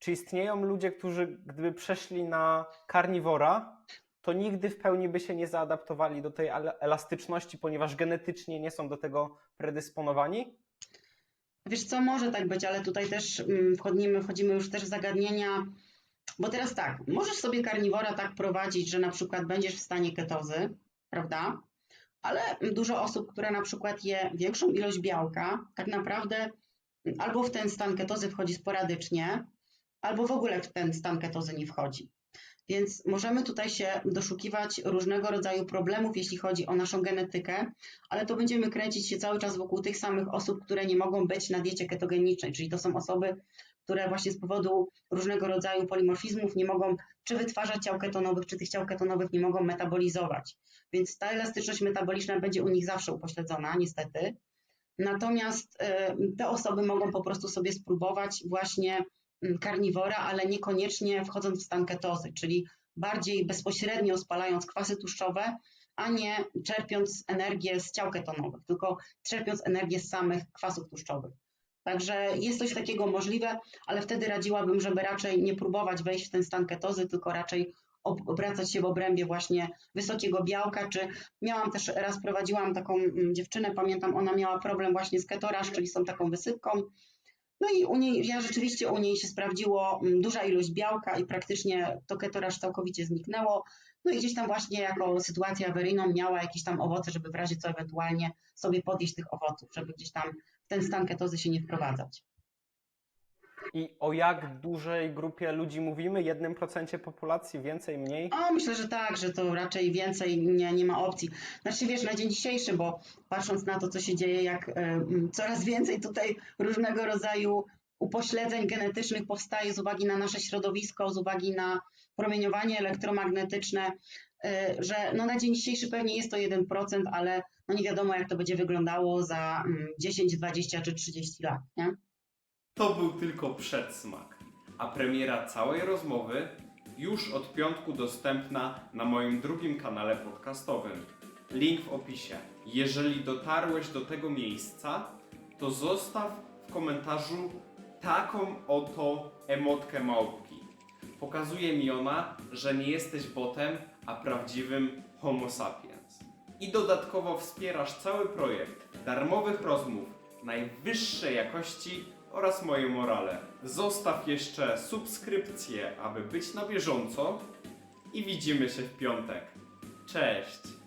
czy istnieją ludzie, którzy gdyby przeszli na karniwora, to nigdy w pełni by się nie zaadaptowali do tej elastyczności, ponieważ genetycznie nie są do tego predysponowani? Wiesz co, może tak być, ale tutaj też mm, wchodzimy, wchodzimy już też w zagadnienia, bo teraz tak, możesz sobie karniwora tak prowadzić, że na przykład będziesz w stanie ketozy, prawda? Ale dużo osób, które na przykład je większą ilość białka, tak naprawdę albo w ten stan ketozy wchodzi sporadycznie, albo w ogóle w ten stan ketozy nie wchodzi. Więc możemy tutaj się doszukiwać różnego rodzaju problemów, jeśli chodzi o naszą genetykę, ale to będziemy kręcić się cały czas wokół tych samych osób, które nie mogą być na diecie ketogenicznej, czyli to są osoby, które właśnie z powodu różnego rodzaju polimorfizmów nie mogą czy wytwarzać ciał ketonowych, czy tych ciał ketonowych nie mogą metabolizować. Więc ta elastyczność metaboliczna będzie u nich zawsze upośledzona, niestety. Natomiast e, te osoby mogą po prostu sobie spróbować właśnie karniwora, ale niekoniecznie wchodząc w stan ketozy, czyli bardziej bezpośrednio spalając kwasy tłuszczowe, a nie czerpiąc energię z ciał ketonowych, tylko czerpiąc energię z samych kwasów tłuszczowych. Także jest coś takiego możliwe, ale wtedy radziłabym, żeby raczej nie próbować wejść w ten stan ketozy, tylko raczej ob- obracać się w obrębie właśnie wysokiego białka, czy miałam też, raz prowadziłam taką mm, dziewczynę, pamiętam, ona miała problem właśnie z ketoraż, czyli tą taką wysypką, no i u niej, ja rzeczywiście u niej się sprawdziło mm, duża ilość białka i praktycznie to ketoraż całkowicie zniknęło. No i gdzieś tam właśnie jako sytuację awaryjną miała jakieś tam owoce, żeby w razie co ewentualnie sobie podjeść tych owoców, żeby gdzieś tam w ten stan ketozy się nie wprowadzać. I o jak dużej grupie ludzi mówimy? Jednym procencie populacji, więcej, mniej? O, myślę, że tak, że to raczej więcej nie, nie ma opcji. Znaczy wiesz, na dzień dzisiejszy, bo patrząc na to, co się dzieje, jak y, coraz więcej tutaj różnego rodzaju upośledzeń genetycznych powstaje z uwagi na nasze środowisko, z uwagi na promieniowanie elektromagnetyczne, y, że no na dzień dzisiejszy pewnie jest to 1%, ale no nie wiadomo, jak to będzie wyglądało za mm, 10, 20 czy 30 lat, nie? To był tylko przedsmak, a premiera całej rozmowy już od piątku dostępna na moim drugim kanale podcastowym. Link w opisie. Jeżeli dotarłeś do tego miejsca, to zostaw w komentarzu taką oto emotkę małpki. Pokazuje mi ona, że nie jesteś botem, a prawdziwym Homo sapiens. I dodatkowo wspierasz cały projekt darmowych rozmów najwyższej jakości oraz moje morale. Zostaw jeszcze subskrypcję, aby być na bieżąco i widzimy się w piątek. Cześć!